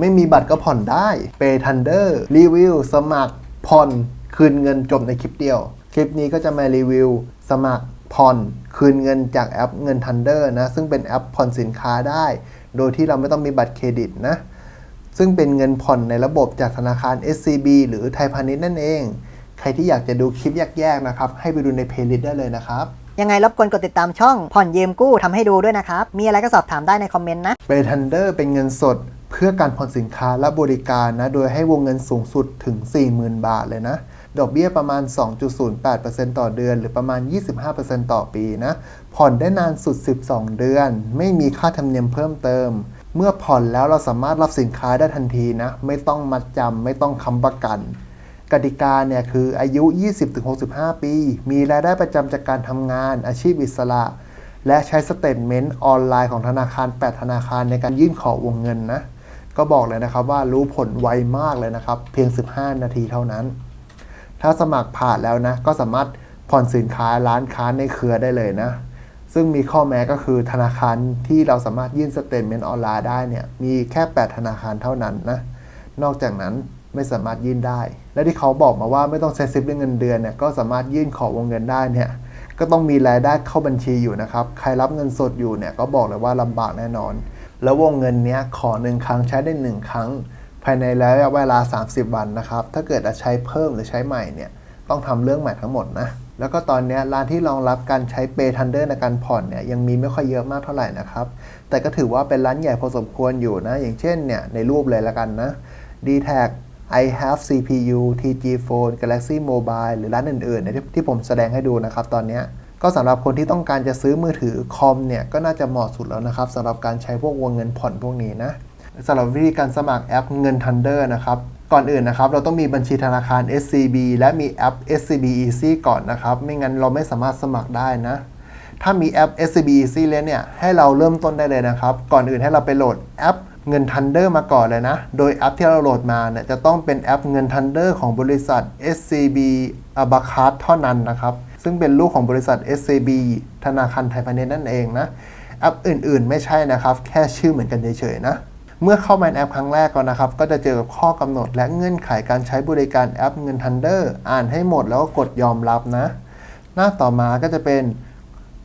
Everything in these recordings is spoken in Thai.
ไม่มีบัตรก็ผ่อนได้ Pay Thunder รีวิวสมัครผ่อนคืนเงินจบในคลิปเดียว คลิปนี้ก็จะมารีวิวสมัครผ่อนคืนเงินจากแอปเงิน Thunder นะ ซึ่งเป็นแอปผ่อนสินค้าได้ โดยที่เราไม่ต้องมีบัตรเครดิตนะ ซึ่งเป็นเงินผ่อนในระบบจากธนาคาร SCB หรือไทยพาณิชย์นั่นเอง ใครที่อยากจะดูคลิปแยกๆนะครับ ให้ไปดูในเพลย์ลิสต์ได้เลยนะครับ ยังไงรบกวนกดติดตามช่องผ่อนยืมกู้ทำให้ดูด้วยนะครับ มีอะไรก็สอบถามได้ในคอมเมนต์นะเปทันเดอร์เป็นเงินสด เพื่อการผ่อนสินค้าและบริการนะ โดยให้วงเงินสูงสุดถึง 40,000 บาทเลยนะ ดอกเบี้ยประมาณ 2.08%ต่อเดือน หรือประมาณ 25%ต่อปีนะ ผ่อนได้นานสุด 12 เดือน ไม่มีค่าธรรมเนียมเพิ่มเติม เมื่อผ่อนแล้วเราสามารถรับสินค้าได้ทันทีนะ ไม่ต้องมัดจำไม่ต้องค้ำประกันกติกาเนี่ยคืออายุ 20-65 ปี มีรายได้ประจำจากการทำงานอาชีพอิสระ และใช้สเตทเมนต์ออนไลน์ของธนาคาร 8 ธนาคารในการยื่นขอวงเงินนะ ก็บอกเลยนะครับว่ารู้ผลไวมากเลยนะครับ เพียง 15 นาทีเท่านั้น ถ้าสมัครผ่านแล้วนะ ก็สามารถผ่อนสินค้าร้านค้าในเครือได้เลยนะ ซึ่งมีข้อแม้ก็คือธนาคารที่เราสามารถยื่นสเตทเมนต์ออนไลน์ได้เนี่ย มีแค่ 8 ธนาคารเท่านั้นนะ นอกจากนั้นไม่สามารถยื่นได้ และที่เขาบอกมาว่าไม่ต้องใช้ซิปเรื่องเงินเดือนเนี่ย ก็สามารถยื่นขอวงเงินได้เนี่ย ก็ต้องมีรายได้เข้าบัญชีอยู่นะครับ ใครรับเงินสดอยู่เนี่ย ก็บอกเลยว่าลำบากแน่นอน แล้ววงเงินนี้ขอหนึ่งครั้งใช้ได้หนึ่งครั้ง ภายในระยะเวลา 30 วันนะครับ ถ้าเกิดจะใช้เพิ่มหรือใช้ใหม่เนี่ยต้องทำเรื่องใหม่ทั้งหมดนะ แล้วก็ตอนนี้ร้านที่รองรับการใช้เปทันเดอร์ในการผ่อนเนี่ยยังมีไม่ค่อยเยอะมากเท่าไหร่นะครับ แต่ก็ถือว่าเป็นร้านใหญ่พอสมควรอยู่นะ อย่างเช่นเนี่ยในรูปเลยละกันนะ d t a c I have CPU TG Phone Galaxy Mobile หรือร้านอื่นๆเนี่ยที่ที่ผมแสดงให้ดูนะครับตอนนี้ ก็สำหรับคนที่ต้องการจะซื้อมือถือคอมเนี่ยก็น่าจะเหมาะสุดแล้วนะครับสำหรับการใช้พวกวงเงินผ่อนพวกนี้นะสำหรับวิธีการสมัครแอปเงิน Thunder นะครับก่อนอื่นนะครับ เราต้องมีบัญชีธนาคาร SCB และมีแอป SCB Easy ก่อนนะครับ ไม่งั้นเราไม่สามารถสมัครได้นะ ถ้ามีแอป SCB Easy แล้วเนี่ย ให้เราเริ่มต้นได้เลยนะครับ ก่อนอื่นให้เราไปโหลดแอปเงิน Thunder มาก่อนเลยนะ โดยแอปที่เราโหลดมาเนี่ยจะต้องเป็นแอปเงิน Thunder ของบริษัท SCB a b a c a s เท่านั้นนะครับ ซึ่งเป็นลูกของบริษัท SCB ธนาคารไทยพาณิชย์นั่นเองนะ แอปอื่นๆ ไม่ใช่นะครับ แค่ชื่อเหมือนกันเฉยๆนะ เมื่อเข้ามาในแอปครั้งแรกก่อนนะครับ ก็จะเจอกับข้อกำหนดและเงื่อนไขการใช้บริการแอปเงิน Thunder อ่านให้หมดแล้วก็กดยอมรับนะ หน้าต่อมาก็จะเป็น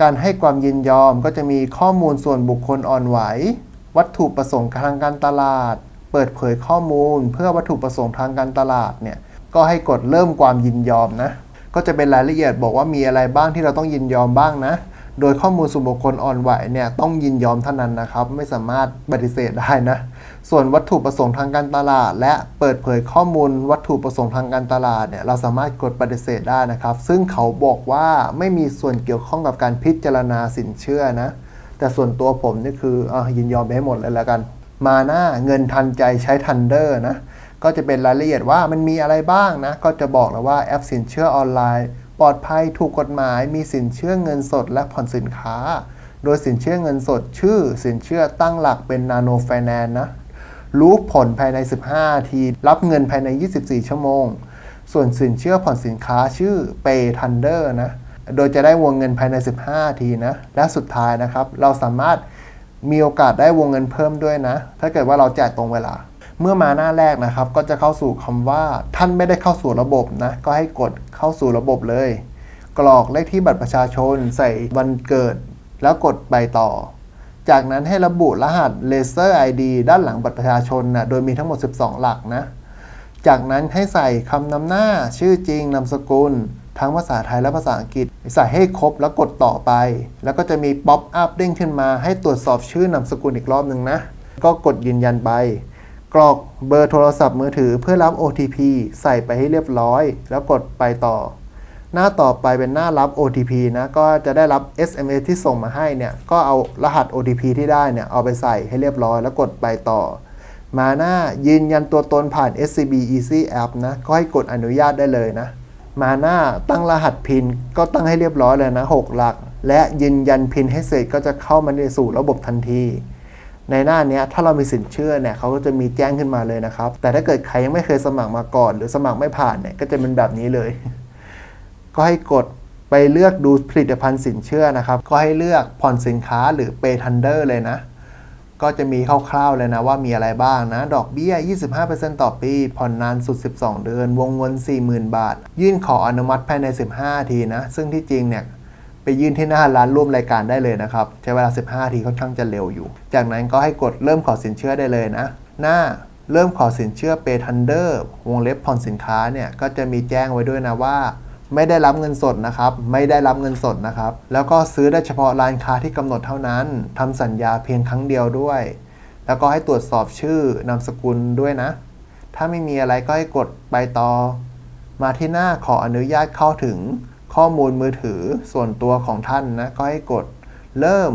การให้ความยินยอมก็จะมีข้อมูลส่วนบุคคลอ่อนไหว วัตถุประสงค์ทางการตลาด เปิดเผยข้อมูล เพื่อวัตถุประสงค์ทางการตลาดเนี่ยก็ให้กดเริ่มความยินยอมนะ ก็จะเป็นรายละเอียดบอกว่ามีอะไรบ้างที่เราต้องยินยอมบ้างนะ โดยข้อมูลส่วนบุคคลอ่อนไหวเนี่ยต้องยินยอมเท่านั้นนะครับ ไม่สามารถปฏิเสธได้นะ ส่วนวัตถุประสงค์ทางการตลาด และเปิดเผยข้อมูลวัตถุประสงค์ทางการตลาดเนี่ยเราสามารถกดปฏิเสธได้นะครับ ซึ่งเขาบอกว่าไม่มีส่วนเกี่ยวข้องกับการพิจารณาสินเชื่อนะ แต่ส่วนตัวผมนี่คืออยินยอมไปให้หมดเลยแล้วกัน มาหน้าเงินทันใจใช้ทันเดอร์นะ ก็จะเป็นรายละเอียดว่ามันมีอะไรบ้างนะ ก็จะบอกแล้วว่าแอปสินเชื่อออนไลน์ ปลอดภัยถูกกฎหมาย มีสินเชื่อเงินสดและผ่อนสินค้า โดยสินเชื่อเงินสด ชื่อ สินเชื่อตั้งหลักเป็นนาโนไฟแนนนะ รู้ผลภายใน 15 ที รับเงินภายใน 24 ชั่วโมง ส่วนสินเชื่อผ่อนสินค้าชื่อ Pay Thunder นะ โดยจะได้วงเงินภายใน 15 ทีนะ และสุดท้ายนะครับ เราสามารถมีโอกาสได้วงเงินเพิ่มด้วยนะ ถ้าเกิดว่าเราจ่ายตรงเวลา เมื่อมาหน้าแรกนะครับ ก็จะเข้าสู่คำว่า ท่านไม่ได้เข้าสู่ระบบนะ ก็ให้กดเข้าสู่ระบบเลย กรอกเลขที่บัตรประชาชนใส่วันเกิด แล้วกดไปต่อ จากนั้นให้ระบุรหัส Laser ID ด้านหลังบัตรประชาชนนะโดยมีทั้งหมด 12 หลักนะ จากนั้นให้ใส่คำนำหน้า ชื่อจริง นามสกุล ทั้งภาษาไทยและภาษาอังกฤษ ใส่ให้ครบแล้วกดต่อไป แล้วก็จะมีป๊อปอัพเด้งขึ้นมา ให้ตรวจสอบชื่อนามสกุลอีกรอบหนึ่งนะ ก็กดยืนยันไป กรอกเบอร์โทรศัพท์มือถือเพื่อรับ OTP ใส่ไปให้เรียบร้อย แล้วกดไปต่อ หน้าต่อไปเป็นหน้ารับ OTP นะ ก็จะได้รับ SMS ที่ส่งมาให้เนี่ย ก็เอารหัส OTP ที่ได้เนี่ย เอาไปใส่ให้เรียบร้อย แล้วกดไปต่อ มาหน้ายืนยันตัวตนผ่าน SCB Easy App นะ ก็ให้กดอนุญาตได้เลยนะ มาหน้าตั้งรหัสพินก็ตั้งให้เรียบร้อยเลยนะ 6 หลัก และยืนยันพินให้เสร็จก็จะเข้ามาในสู่ระบบทันที ในหน้านี้ถ้าเรามีสินเชื่อเนี่ยเขาก็จะมีแจ้งขึ้นมาเลยนะครับ แต่ถ้าเกิดใครยังไม่เคยสมัครมาก่อน หรือสมัครไม่ผ่านเนี่ยก็จะเป็นแบบนี้เลย ก็ให้กดไปเลือกดูผลิตภัณฑ์สินเชื่อนะครับ ก็ให้เลือกผ่อนสินค้าหรือ Pay Thunder เลยนะ ก็จะมีคร่าวๆเลยนะว่ามีอะไรบ้างนะ ดอกเบี้ย 25%ต่อปี ผ่อนนานสุด 12 เดือน วงเงิน40,000 บาท ยื่นขออนุมัติภายใน 15 ทีนะ ซึ่งที่จริงเนี่ย ไปยื่นที่หน้าร้านร่วมรายการได้เลยนะครับ ใช้เวลา 15 ทีค่อนข้างจะเร็วอยู่ จากนั้นก็ให้กดเริ่มขอสินเชื่อได้เลยนะ หน้าเริ่มขอสินเชื่อ Pay Thunder วงเล็บผ่อนสินค้าเนี่ยก็จะมีแจ้งไว้ด้วยนะว่าไม่ได้รับเงินสดนะครับ ไม่ได้รับเงินสดนะครับ แล้วก็ซื้อได้เฉพาะร้านค้าที่กำหนดเท่านั้นทำสัญญาเพียงครั้งเดียวด้วย แล้วก็ให้ตรวจสอบชื่อนามสกุลด้วยนะ ถ้าไม่มีอะไรก็ให้กดไปต่อ มาที่หน้าขออนุญาตเข้าถึง ข้อมูลมือถือส่วนตัวของท่านนะก็ให้กดเริ่ม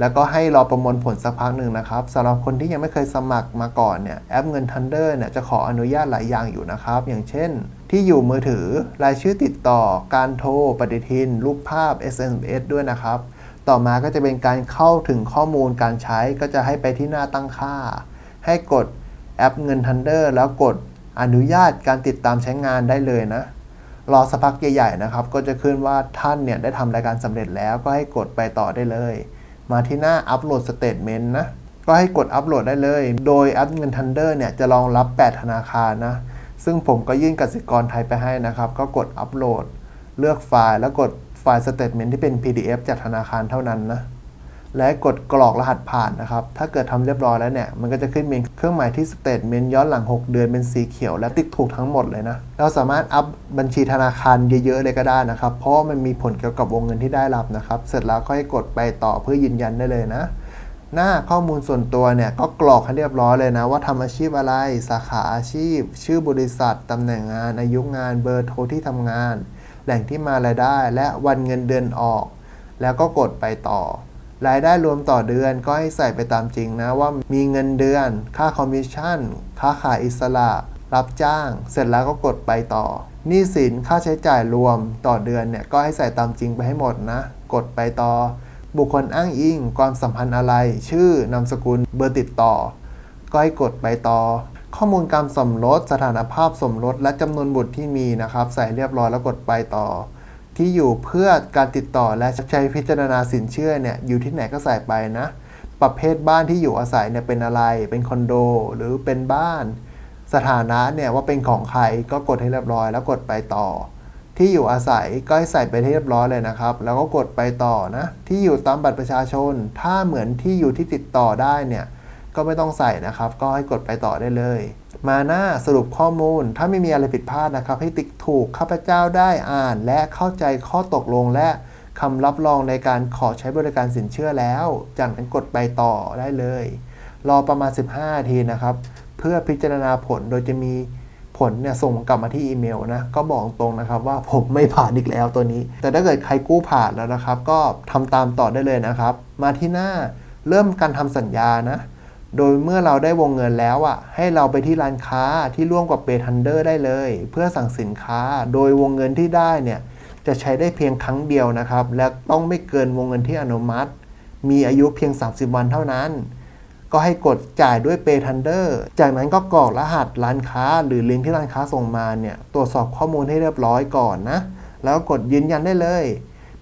แล้วก็ให้รอประมวลผลสักพักหนึ่งนะครับสำหรับคนที่ยังไม่เคยสมัครมาก่อนเนี่ยแอปเงิน Thunder เนี่ยจะขออนุญาตหลายอย่างอยู่นะครับ อย่างเช่น ที่อยู่มือถือรายชื่อติดต่อ การโทร ปฏิทิน รูปภาพ SMS ด้วยนะครับ ต่อมาก็จะเป็นการเข้าถึงข้อมูลการใช้ก็จะให้ไปที่หน้าตั้งค่า ให้กดแอปเงิน Thunder แล้วกดอนุญาตการติดตามใช้งานได้เลยนะ รอสักพักใหญ่ๆนะครับ ก็จะขึ้นว่าท่านเนี่ยได้ทำรายการสำเร็จแล้วก็ให้กดไปต่อได้เลย มาที่หน้าอัปโหลดสเตทเมนต์นะ ก็ให้กดอัปโหลดได้เลย โดยแอปเงิน Thunder เนี่ยจะรองรับ 8 ธนาคารนะ ซึ่งผมก็ยื่นกสิกรไทยไปให้นะครับ ก็กดอัปโหลด เลือกไฟล์แล้วกดไฟล์สเตทเมนต์ที่เป็น PDF จากธนาคารเท่านั้นนะ และกดกรอกรหัสผ่านนะครับ ถ้าเกิดทำเรียบร้อยแล้วเนี่ย มันก็จะขึ้นเป็นเครื่องหมายที่สเตทเมนต์ย้อนหลัง 6 เดือนเป็นสีเขียว และติ๊กถูกทั้งหมดเลยนะ เราสามารถอัพบัญชีธนาคารเยอะๆเลยก็ได้นะครับ เพราะมันมีผลเกี่ยวกับวงเงินที่ได้รับนะครับ เสร็จแล้วก็ให้กดไปต่อเพื่อยืนยันได้เลยนะ หน้าข้อมูลส่วนตัวเนี่ยก็กรอกให้เรียบร้อยเลยนะ ว่าทำอาชีพอะไร สาขาอาชีพ ชื่อบริษัทตำแหน่งงาน อายุงาน เบอร์โทรที่ทำงาน แหล่งที่มารายได้ และวันเงินเดือนออก แล้วก็กดไปต่อ รายได้รวมต่อเดือนก็ให้ใส่ไปตามจริงนะว่ามีเงินเดือน ค่าคอมมิชชั่น ค่าขายอิสระ รับจ้าง เสร็จแล้วก็กดไปต่อหนี้สินค่าใช้จ่ายรวมต่อเดือนเนี่ยก็ให้ใส่ตามจริงไปให้หมดนะ กดไปต่อ บุคคลอ้างอิง ความสัมพันธ์อะไร ชื่อนามสกุลเบอร์ติดต่อ ก็ให้กดไปต่อ ข้อมูลการสมรส สถานภาพสมรส และจำนวนบุตรที่มีนะครับ ใส่เรียบร้อยแล้วกดไปต่อ ที่อยู่เพื่อการติดต่อและใช้พิจารณาสินเชื่อเนี่ยอยู่ที่ไหนก็ใส่ไปนะ ประเภทบ้านที่อยู่อาศัยเนี่ยเป็นอะไร เป็นคอนโดหรือเป็นบ้าน สถานะเนี่ยว่าเป็นของใครก็กดให้เรียบร้อย แล้วกดไปต่อ ที่อยู่อาศัยก็ให้ใส่ไปให้เรียบร้อยเลยนะครับ แล้วก็กดไปต่อนะ ที่อยู่ตามบัตรประชาชน ถ้าเหมือนที่อยู่ที่ติดต่อได้เนี่ย ก็ไม่ต้องใส่นะครับ ก็ให้กดไปต่อได้เลย มาหน้าสรุปข้อมูล ถ้าไม่มีอะไรผิดพลาดนะครับ ให้ติ๊กถูกข้าพเจ้าได้อ่าน และเข้าใจข้อตกลงและคำรับรองในการขอใช้บริการสินเชื่อแล้ว จากนั้นกดไปต่อได้เลย รอประมาณ 15 นาทีนะครับ เพื่อพิจารณาผลโดยจะมีผลเนี่ยส่งกลับมาที่อีเมลนะ ก็บอกตรงนะครับว่าผมไม่ผ่านอีกแล้วตัวนี้ แต่ถ้าเกิดใครกู้ผ่านแล้วนะครับ ก็ทำตามต่อได้เลยนะครับ มาที่หน้าเริ่มการทำสัญญานะ โดยเมื่อเราได้วงเงินแล้วอะ ให้เราไปที่ร้านค้าที่ร่วมกับเปทันเดอร์ได้เลย เพื่อสั่งสินค้าโดยวงเงินที่ได้เนี่ยจะใช้ได้เพียงครั้งเดียวนะครับ และต้องไม่เกินวงเงินที่อนุมัติ มีอายุเพียง 30 วันเท่านั้น ก็ให้กดจ่ายด้วย Pay Thunder จากนั้นก็กรอกรหัสร้านค้า หรือลิงก์ที่ร้านค้าส่งมาเนี่ยตรวจสอบข้อมูลให้เรียบร้อยก่อนนะ แล้วกดยืนยันได้เลย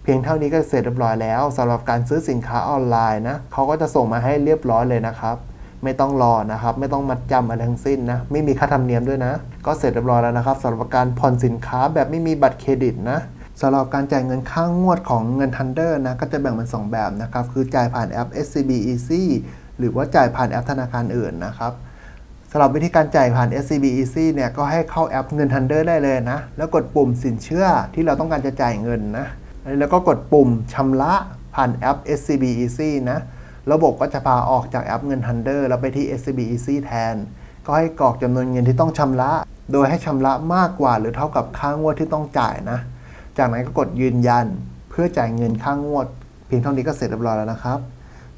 เพียงเท่านี้ก็เสร็จเรียบร้อยแล้วสำหรับการซื้อสินค้าออนไลน์นะเขาก็จะส่งมาให้เรียบร้อยเลยนะครับ ไม่ต้องรอนะครับ ไม่ต้องมัดจำอะไรทั้งสิ้นนะ ไม่มีค่าธรรมเนียมด้วยนะ ก็เสร็จเรียบร้อยแล้วนะครับสำหรับการผ่อนสินค้าแบบไม่มีบัตรเครดิตนะสำหรับการจ่ายเงินค่างวดของเงิน Thunder นะก็จะแบ่งเป็น 2 แบบนะครับ คือจ่ายผ่านแอป SCB Easy หรือว่าจ่ายผ่านแอปธนาคารอื่นนะครับสำหรับวิธีการจ่ายผ่าน SCB Easy เนี่ยก็ให้เข้าแอปเงิน Thunder ได้เลยนะ แล้วกดปุ่มสินเชื่อที่เราต้องการจะจ่ายเงินนะแล้วก็กดปุ่มชำระผ่านแอป SCB Easy นะ ระบบก็จะพาออกจากแอปเงิน Thunder แล้วไปที่ SCB Easy แทน ก็ให้กรอกจำนวนเงินที่ต้องชำระ โดยให้ชำระมากกว่าหรือเท่ากับค่างวดที่ต้องจ่ายนะ จากนั้นก็กดยืนยันเพื่อจ่ายเงินค่างวด เพียงเท่านี้ก็เสร็จเรียบร้อยแล้วนะครับ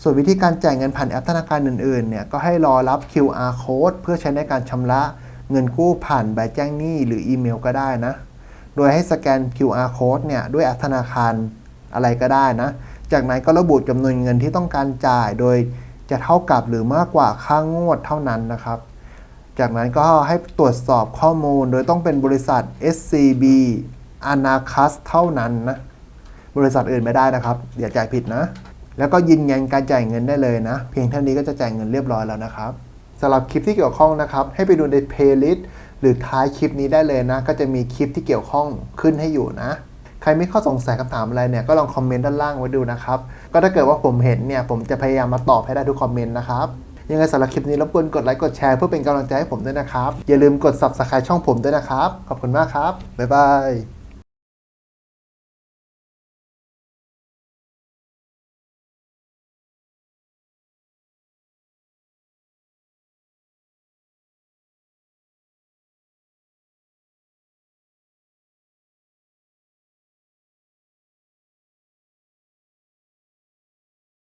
ส่วนวิธีการจ่ายเงินผ่านแอปธนาคารอื่นๆเนี่ยก็ให้รอรับ QR code เพื่อใช้ในการชำระเงินกู้ผ่านใบแจ้งหนี้หรืออีเมลก็ได้นะ โดยให้สแกน QR code เนี่ยด้วยแอปธนาคารอะไรก็ได้นะ จากนั้นก็ระบุจำนวนเงินที่ต้องการจ่ายโดยจะเท่ากับหรือมากกว่าค่างวดเท่านั้นนะครับ จากนั้นก็ให้ตรวจสอบข้อมูลโดยต้องเป็นบริษัท SCB a n a c u s เท่านั้นนะ บริษัทอื่นไม่ได้นะครับเดี๋ยวจ่ายผิดนะ แล้วก็ยืนยันการจ่ายเงินได้เลยนะ เพียงเท่านี้ก็จะจ่ายเงินเรียบร้อยแล้วนะครับสำหรับคลิปที่เกี่ยวข้องนะครับ ให้ไปดูใน playlist หรือท้ายคลิปนี้ได้เลยนะ ก็จะมีคลิปที่เกี่ยวข้องขึ้นให้อยู่นะ ใครมีข้อสงสัยคำถามอะไรเนี่ยก็ลองคอมเมนต์ด้านล่างไว้ดูนะครับ ก็ถ้าเกิดว่าผมเห็นเนี่ยผมจะพยายามมาตอบให้ได้ทุกคอมเมนต์นะครับยังไงสำหรับคลิปนี้รบกวนกดไลค์กดแชร์เพื่อเป็นกำลังใจให้ผมด้วยนะครับ อย่าลืมกด subscribe ช่องผมด้วยนะครับ ขอบคุณมากครับ บ๊ายบาย